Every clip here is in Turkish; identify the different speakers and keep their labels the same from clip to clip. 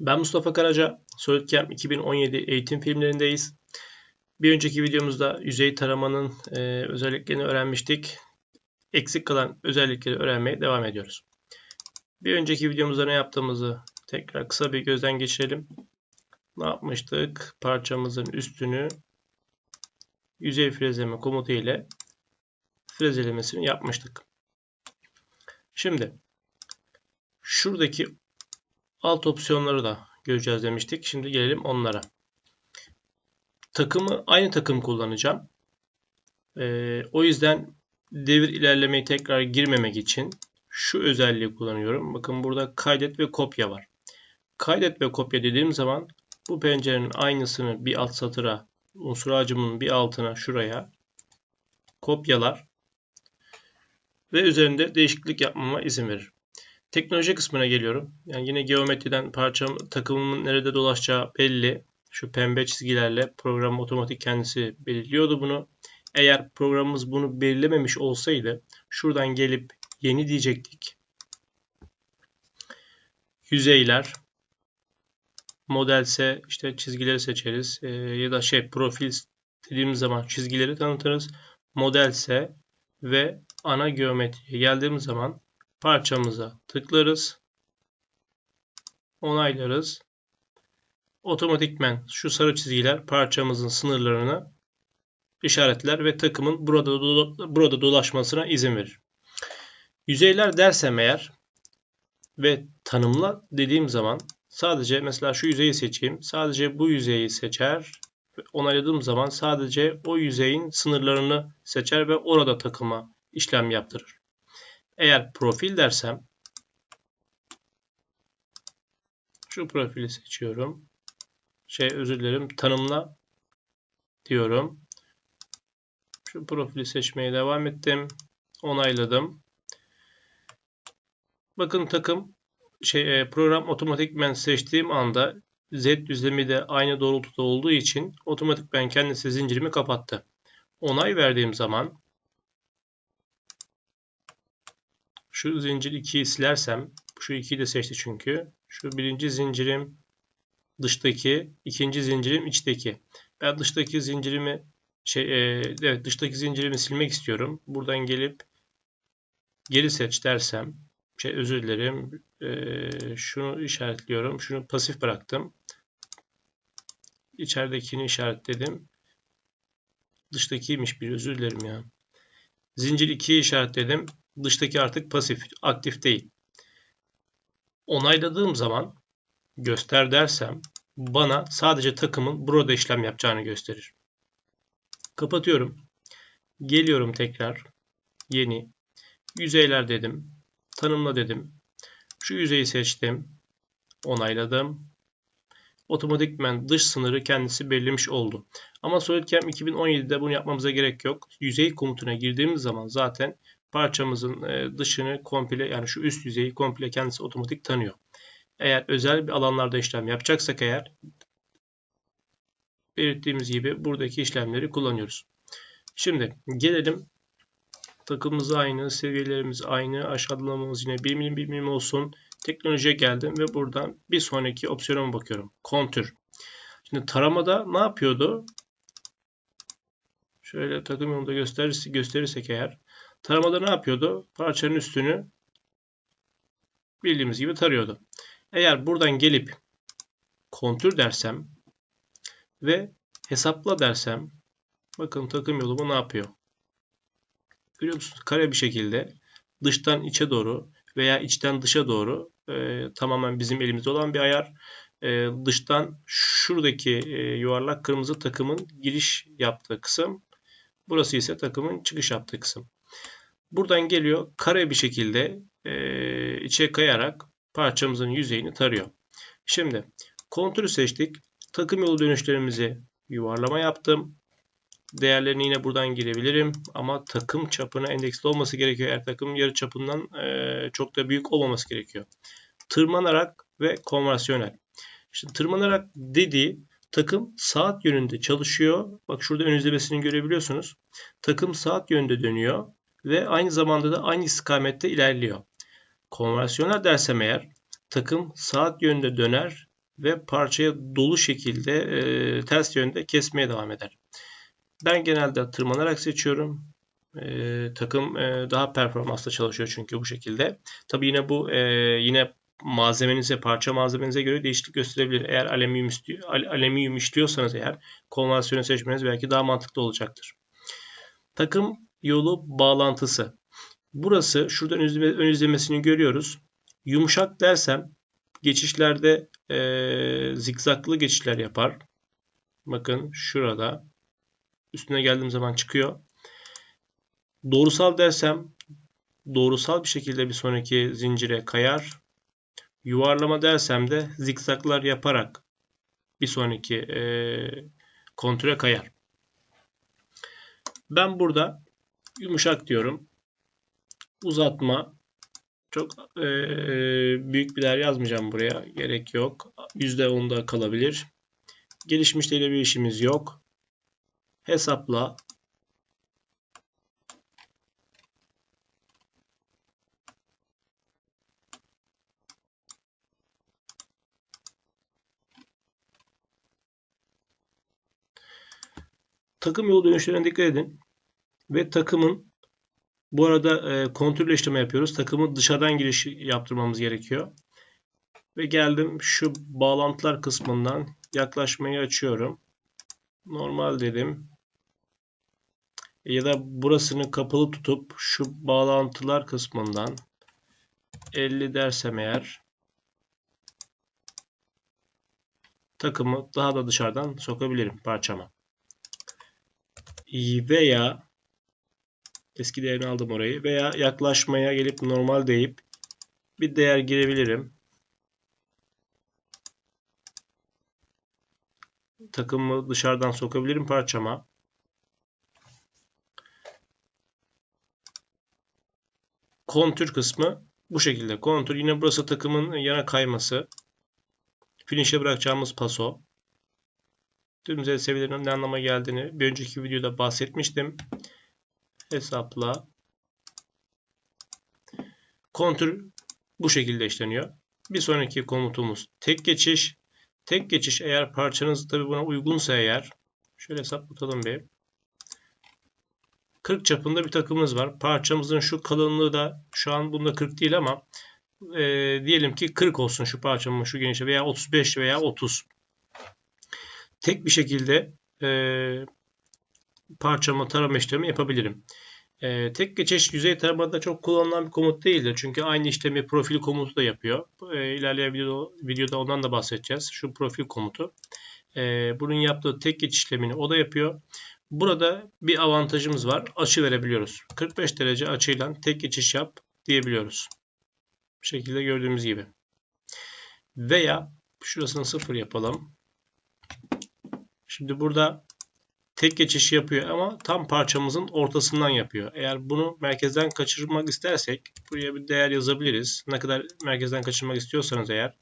Speaker 1: Ben Mustafa Karaca, SolidCamp 2017 eğitim filmlerindeyiz. Bir önceki videomuzda yüzey taramanın e, özelliklerini öğrenmiştik. Eksik kalan özellikleri öğrenmeye devam ediyoruz. Bir önceki videomuzda ne yaptığımızı tekrar kısa bir gözden geçirelim. Ne yapmıştık? Parçamızın üstünü yüzey frezleme komutu ile frezelemesini yapmıştık. Şimdi şuradaki alt opsiyonları da göreceğiz demiştik. Şimdi gelelim onlara. Takımı aynı takım kullanacağım. Ee, o yüzden devir ilerlemeyi tekrar girmemek için şu özelliği kullanıyorum. Bakın burada kaydet ve kopya var. Kaydet ve kopya dediğim zaman bu pencerenin aynısını bir alt satıra, unsur ağacımın bir altına şuraya kopyalar ve üzerinde değişiklik yapmama izin verir. Teknoloji kısmına geliyorum. Yani yine geometriden parçam takımımın nerede dolaşacağı belli. Şu pembe çizgilerle program otomatik kendisi belirliyordu bunu. Eğer programımız bunu belirlememiş olsaydı şuradan gelip yeni diyecektik. Yüzeyler modelse işte çizgileri seçeriz ee, ya da şey profil dediğimiz zaman çizgileri tanıtırız. Modelse ve ana geometriye geldiğimiz zaman parçamıza tıklarız. Onaylarız. Otomatikmen şu sarı çizgiler parçamızın sınırlarını işaretler ve takımın burada burada dolaşmasına izin verir. Yüzeyler dersem eğer ve tanımla dediğim zaman sadece mesela şu yüzeyi seçeyim. Sadece bu yüzeyi seçer. Onayladığım zaman sadece o yüzeyin sınırlarını seçer ve orada takıma işlem yaptırır. Eğer profil dersem şu profili seçiyorum. Şey özür dilerim tanımla diyorum. Şu profili seçmeye devam ettim. Onayladım. Bakın takım şey e, program otomatikmen seçtiğim anda Z düzlemi de aynı doğrultuda olduğu için otomatikmen kendisi zincirimi kapattı. Onay verdiğim zaman Şu zincir 2'yi silersem, şu 2'yi de seçti çünkü. Şu birinci zincirim dıştaki, ikinci zincirim içteki. Ben dıştaki zincirimi şey e, evet dıştaki zincirimi silmek istiyorum. Buradan gelip geri seç dersem şey özür dilerim. E, şunu işaretliyorum. Şunu pasif bıraktım. İçeridekini işaretledim. Dıştakiymiş bir özür dilerim ya. Zincir 2'yi işaretledim. Dıştaki artık pasif, aktif değil. Onayladığım zaman göster dersem bana sadece takımın burada işlem yapacağını gösterir. Kapatıyorum. Geliyorum tekrar. Yeni. Yüzeyler dedim. Tanımla dedim. Şu yüzeyi seçtim. Onayladım otomatikmen dış sınırı kendisi belirlemiş oldu. Ama SolidCam 2017'de bunu yapmamıza gerek yok. Yüzey komutuna girdiğimiz zaman zaten parçamızın e, dışını komple yani şu üst yüzeyi komple kendisi otomatik tanıyor. Eğer özel bir alanlarda işlem yapacaksak eğer belirttiğimiz gibi buradaki işlemleri kullanıyoruz. Şimdi gelelim takımımız aynı, seviyelerimiz aynı, aşağılamamız yine 1 milim 1 milim olsun. Teknolojiye geldim ve buradan bir sonraki opsiyona bakıyorum. Kontür. Şimdi taramada ne yapıyordu? Şöyle takım yolunda gösterirse, gösterirsek eğer. Taramada ne yapıyordu? Parçanın üstünü bildiğimiz gibi tarıyordu. Eğer buradan gelip kontür dersem ve hesapla dersem bakın takım yolu bu ne yapıyor? Görüyor musunuz? Kare bir şekilde dıştan içe doğru veya içten dışa doğru e, tamamen bizim elimizde olan bir ayar. E, dıştan şuradaki e, yuvarlak kırmızı takımın giriş yaptığı kısım. Burası ise takımın çıkış yaptığı kısım. Buradan geliyor kare bir şekilde e, içe kayarak parçamızın yüzeyini tarıyor. Şimdi kontürü seçtik. Takım yolu dönüşlerimizi yuvarlama yaptım. Değerlerini yine buradan girebilirim. Ama takım çapına endeksli olması gerekiyor. Eğer takım yarı çapından e, çok da büyük olmaması gerekiyor. Tırmanarak ve konvansiyonel. Şimdi tırmanarak dediği takım saat yönünde çalışıyor. Bak şurada ön izlemesini görebiliyorsunuz. Takım saat yönünde dönüyor ve aynı zamanda da aynı istikamette ilerliyor. Konvansiyonel dersem eğer takım saat yönünde döner ve parçaya dolu şekilde e, ters yönde kesmeye devam eder. Ben genelde tırmanarak seçiyorum. E, takım e, daha performanslı çalışıyor çünkü bu şekilde. Tabi yine bu e, yine malzemenize, parça malzemenize göre değişiklik gösterebilir. Eğer alüminyum, istiyor, alüminyum işliyorsanız eğer konvansiyonu seçmeniz belki daha mantıklı olacaktır. Takım yolu bağlantısı. Burası şuradan ön izlemesini görüyoruz. Yumuşak dersem geçişlerde e, zikzaklı geçişler yapar. Bakın şurada. Üstüne geldiğim zaman çıkıyor. Doğrusal dersem doğrusal bir şekilde bir sonraki zincire kayar. Yuvarlama dersem de zikzaklar yaparak bir sonraki e, kontüre kayar. Ben burada yumuşak diyorum. Uzatma çok e, büyük bir değer yazmayacağım buraya. Gerek yok. %10'da kalabilir. Gelişmişliğiyle bir işimiz yok. Hesapla Takım yolu dönüşlerine dikkat edin. Ve takımın bu arada e, kontrol işlemi yapıyoruz. Takımı dışarıdan giriş yaptırmamız gerekiyor. Ve geldim şu bağlantılar kısmından yaklaşmayı açıyorum. Normal dedim. Ya da burasını kapalı tutup şu bağlantılar kısmından 50 dersem eğer takımı daha da dışarıdan sokabilirim parçama veya eski değerini aldım orayı veya yaklaşmaya gelip normal deyip bir değer girebilirim. Takımı dışarıdan sokabilirim parçama. Kontür kısmı bu şekilde. Kontür yine burası takımın yana kayması. Finish'e bırakacağımız paso. Tüm seviyelerin ne anlama geldiğini bir önceki videoda bahsetmiştim. Hesapla. Kontür bu şekilde işleniyor. Bir sonraki komutumuz tek geçiş. Tek geçiş eğer parçanız tabi buna uygunsa eğer şöyle hesaplatalım bir. 40 çapında bir takımımız var. Parçamızın şu kalınlığı da şu an bunda 40 değil ama e, diyelim ki 40 olsun şu parçamın şu genişliği veya 35 veya 30 tek bir şekilde e, parçama tarama işlemi yapabilirim. E, tek geçiş yüzey taramada çok kullanılan bir komut değildir. Çünkü aynı işlemi profil komutu da yapıyor. E, ilerleyen videoda, videoda ondan da bahsedeceğiz. Şu profil komutu. E, bunun yaptığı tek geçiş işlemini o da yapıyor. Burada bir avantajımız var. Açı verebiliyoruz. 45 derece açıyla tek geçiş yap diyebiliyoruz. Bu şekilde gördüğümüz gibi. Veya şurasını sıfır yapalım. Şimdi burada tek geçiş yapıyor ama tam parçamızın ortasından yapıyor. Eğer bunu merkezden kaçırmak istersek buraya bir değer yazabiliriz. Ne kadar merkezden kaçırmak istiyorsanız eğer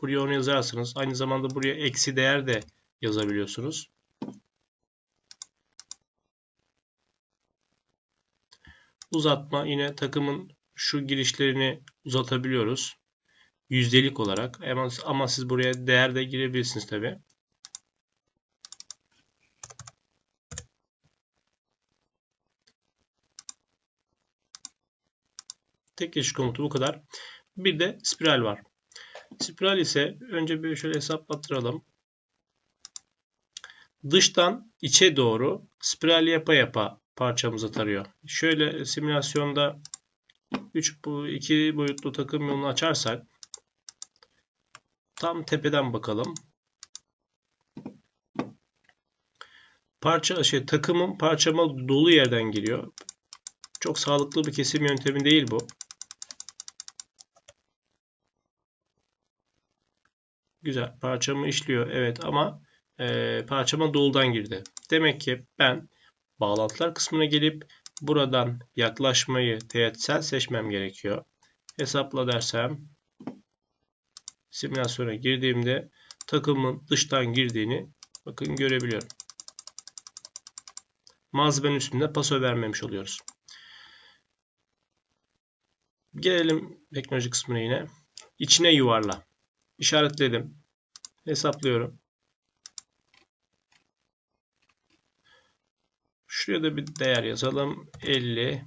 Speaker 1: buraya onu yazarsınız. Aynı zamanda buraya eksi değer de yazabiliyorsunuz. Uzatma yine takımın şu girişlerini uzatabiliyoruz. Yüzdelik olarak ama, siz buraya değer de girebilirsiniz tabi. Tek geçiş komutu bu kadar. Bir de spiral var. Spiral ise önce bir şöyle hesaplattıralım. Dıştan içe doğru spiral yapa yapa parçamızı tarıyor. Şöyle simülasyonda 3 bu 2 boyutlu takım yolunu açarsak tam tepeden bakalım. Parça şey takımın parçama dolu yerden geliyor. Çok sağlıklı bir kesim yöntemi değil bu. Güzel. Parçamı işliyor. Evet ama e, parçama doludan girdi. Demek ki ben bağlantılar kısmına gelip buradan yaklaşmayı teğetsel seçmem gerekiyor. Hesapla dersem simülasyona girdiğimde takımın dıştan girdiğini bakın görebiliyorum. Malzemenin üstünde paso vermemiş oluyoruz. Gelelim teknoloji kısmına yine. İçine yuvarla işaretledim. Hesaplıyorum. Şuraya da bir değer yazalım. 50.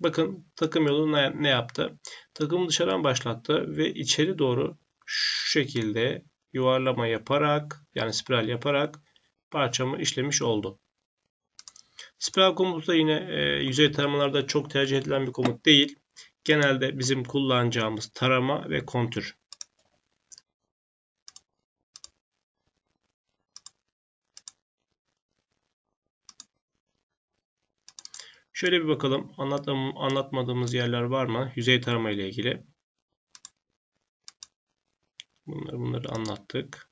Speaker 1: Bakın takım yolu ne, yaptı? Takımı dışarıdan başlattı ve içeri doğru şu şekilde yuvarlama yaparak yani spiral yaparak parçamı işlemiş oldu. Spiral komutu da yine e, yüzey taramalarda çok tercih edilen bir komut değil. Genelde bizim kullanacağımız tarama ve kontür. Şöyle bir bakalım. anlatmadığımız yerler var mı? Yüzey tarama ile ilgili. Bunları, bunları anlattık.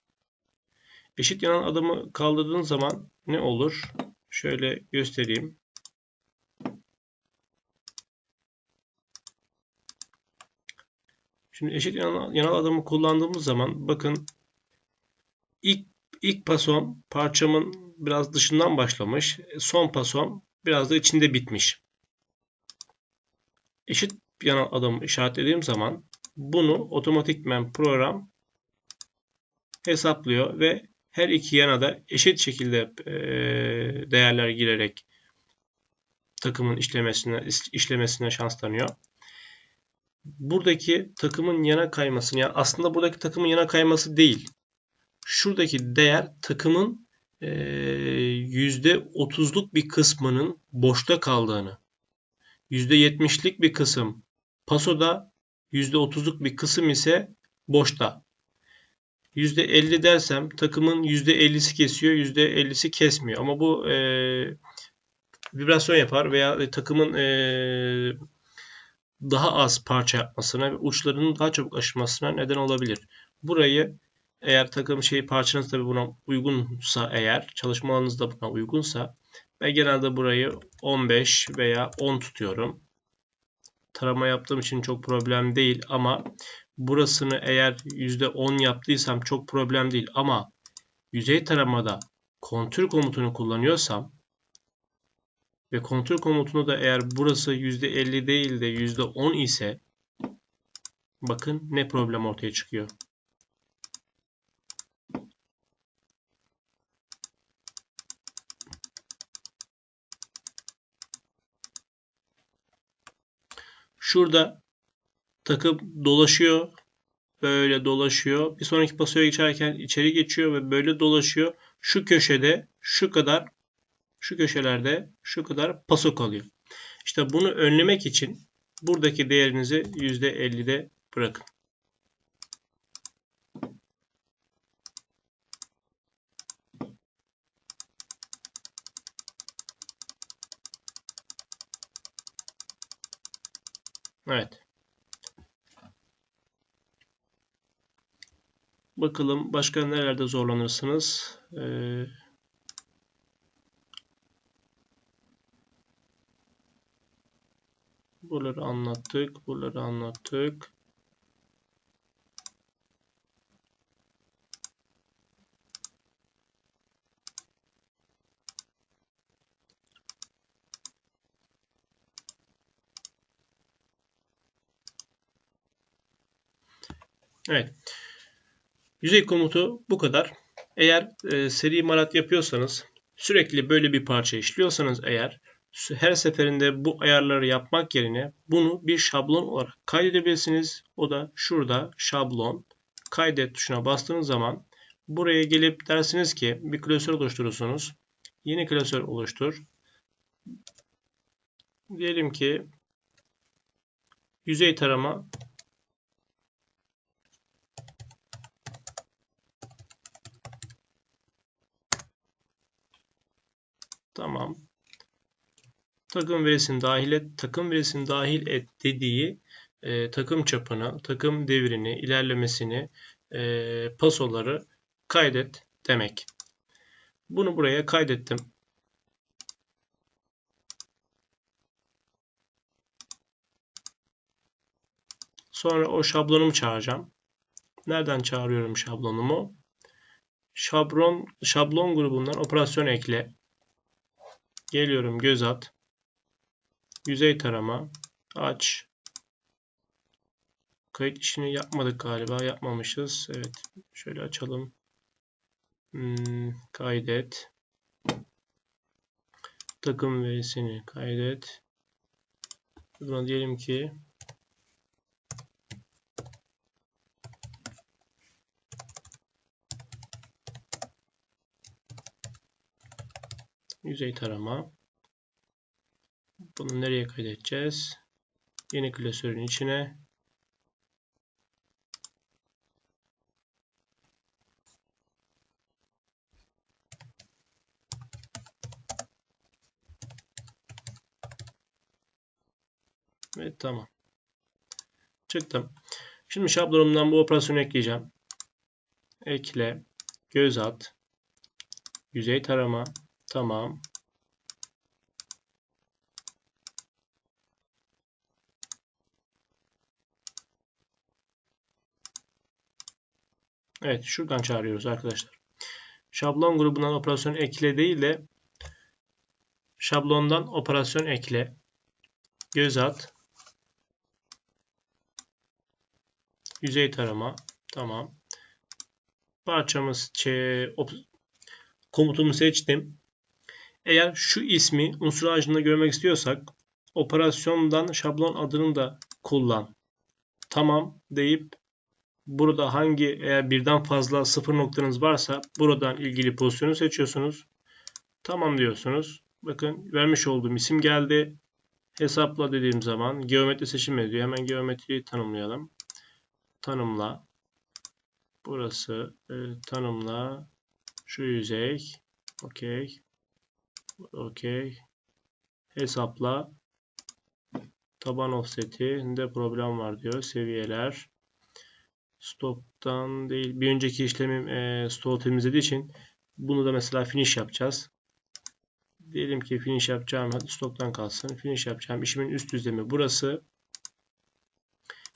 Speaker 1: Eşit yanan adımı kaldırdığın zaman ne olur? Şöyle göstereyim. Şimdi eşit yanal, yanal adımı kullandığımız zaman bakın ilk ilk pasom parçamın biraz dışından başlamış. Son pasom biraz da içinde bitmiş. Eşit yanal adımı işaretlediğim zaman bunu otomatikmen program hesaplıyor ve her iki yana da eşit şekilde değerler girerek takımın işlemesine işlemesine şans tanıyor. Buradaki takımın yana kaymasını yani aslında buradaki takımın yana kayması değil. Şuradaki değer takımın %30'luk bir kısmının boşta kaldığını, %70'lik bir kısım pasoda, %30'luk bir kısım ise boşta. %50 dersem takımın %50'si kesiyor, %50'si kesmiyor. Ama bu e, vibrasyon yapar veya takımın e, daha az parça yapmasına ve uçlarının daha çabuk aşmasına neden olabilir. Burayı eğer takım şeyi parçanız tabi buna uygunsa eğer çalışma da buna uygunsa ben genelde burayı 15 veya 10 tutuyorum. Tarama yaptığım için çok problem değil ama burasını eğer %10 yaptıysam çok problem değil ama yüzey taramada kontür komutunu kullanıyorsam ve kontür komutunu da eğer burası %50 değil de %10 ise bakın ne problem ortaya çıkıyor. Şurada takım dolaşıyor. Böyle dolaşıyor. Bir sonraki pasoya geçerken içeri geçiyor ve böyle dolaşıyor. Şu köşede şu kadar şu köşelerde şu kadar paso kalıyor. İşte bunu önlemek için buradaki değerinizi %50'de bırakın. Evet. Bakalım başka nerelerde zorlanırsınız. Ee, buraları anlattık. Buraları anlattık. Evet. Yüzey komutu bu kadar. Eğer e, seri imalat yapıyorsanız sürekli böyle bir parça işliyorsanız eğer her seferinde bu ayarları yapmak yerine bunu bir şablon olarak kaydedebilirsiniz. O da şurada şablon kaydet tuşuna bastığınız zaman buraya gelip dersiniz ki bir klasör oluşturursunuz. Yeni klasör oluştur. Diyelim ki yüzey tarama Tamam. Takım verisini dahil et. Takım verisini dahil et dediği e, takım çapını, takım devrini, ilerlemesini, e, pasoları kaydet demek. Bunu buraya kaydettim. Sonra o şablonumu çağıracağım. Nereden çağırıyorum şablonumu? Şablon, şablon grubundan operasyon ekle. Geliyorum göz at. Yüzey tarama. Aç. Kayıt işini yapmadık galiba. Yapmamışız. Evet. Şöyle açalım. Hmm, kaydet. Takım verisini kaydet. Buna diyelim ki yüzey tarama. Bunu nereye kaydedeceğiz? Yeni klasörün içine Evet tamam. Çıktım. Şimdi şablonumdan bu operasyonu ekleyeceğim. Ekle. Göz at. Yüzey tarama. Tamam. Evet şuradan çağırıyoruz arkadaşlar. Şablon grubundan operasyon ekle değil de şablondan operasyon ekle. Göz at. Yüzey tarama. Tamam. Parçamız komutumu seçtim. Eğer şu ismi unsur ağacında görmek istiyorsak operasyondan şablon adını da kullan. Tamam deyip burada hangi eğer birden fazla sıfır noktanız varsa buradan ilgili pozisyonu seçiyorsunuz. Tamam diyorsunuz. Bakın vermiş olduğum isim geldi. Hesapla dediğim zaman geometri seçim ediyor. Hemen geometriyi tanımlayalım tanımla. Burası e, tanımla. Şu yüzey. Okey. Okey. Hesapla. Taban offset'inde problem var diyor. Seviyeler. Stoktan değil. Bir önceki işlemim e, stoğu temizlediği için bunu da mesela finish yapacağız. Diyelim ki finish yapacağım. Hadi stoktan kalsın. Finish yapacağım. İşimin üst düzlemi burası.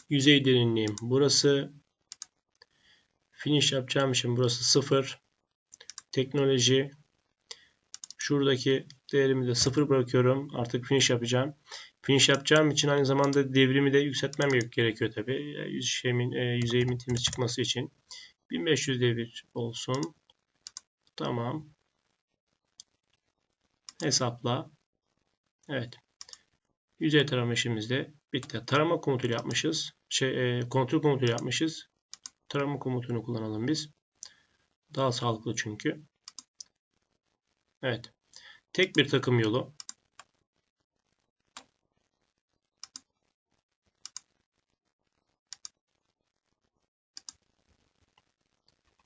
Speaker 1: Yüzey derinliğim burası. Finish yapacağım için burası 0. Teknoloji. Şuradaki değerimi de 0 bırakıyorum. Artık finish yapacağım. Finish yapacağım için aynı zamanda devrimi de yükseltmem gerekiyor tabi. Yüzeyimin, e, yüzeyimin temiz çıkması için. 1500 devir olsun. Tamam. Hesapla. Evet. Yüzey tarama işimiz de bitti. Tarama komutuyla yapmışız. Şey, e, kontrol komutuyla yapmışız. Tarama komutunu kullanalım biz. Daha sağlıklı çünkü. Evet. Tek bir takım yolu.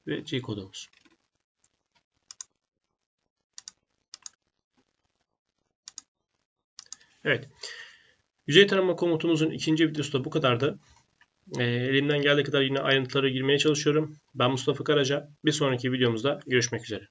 Speaker 1: Ve G kodumuz. Evet. Yüzey tarama komutumuzun ikinci videosu da bu kadardı. E, elimden geldiği kadar yine ayrıntılara girmeye çalışıyorum. Ben Mustafa Karaca. Bir sonraki videomuzda görüşmek üzere.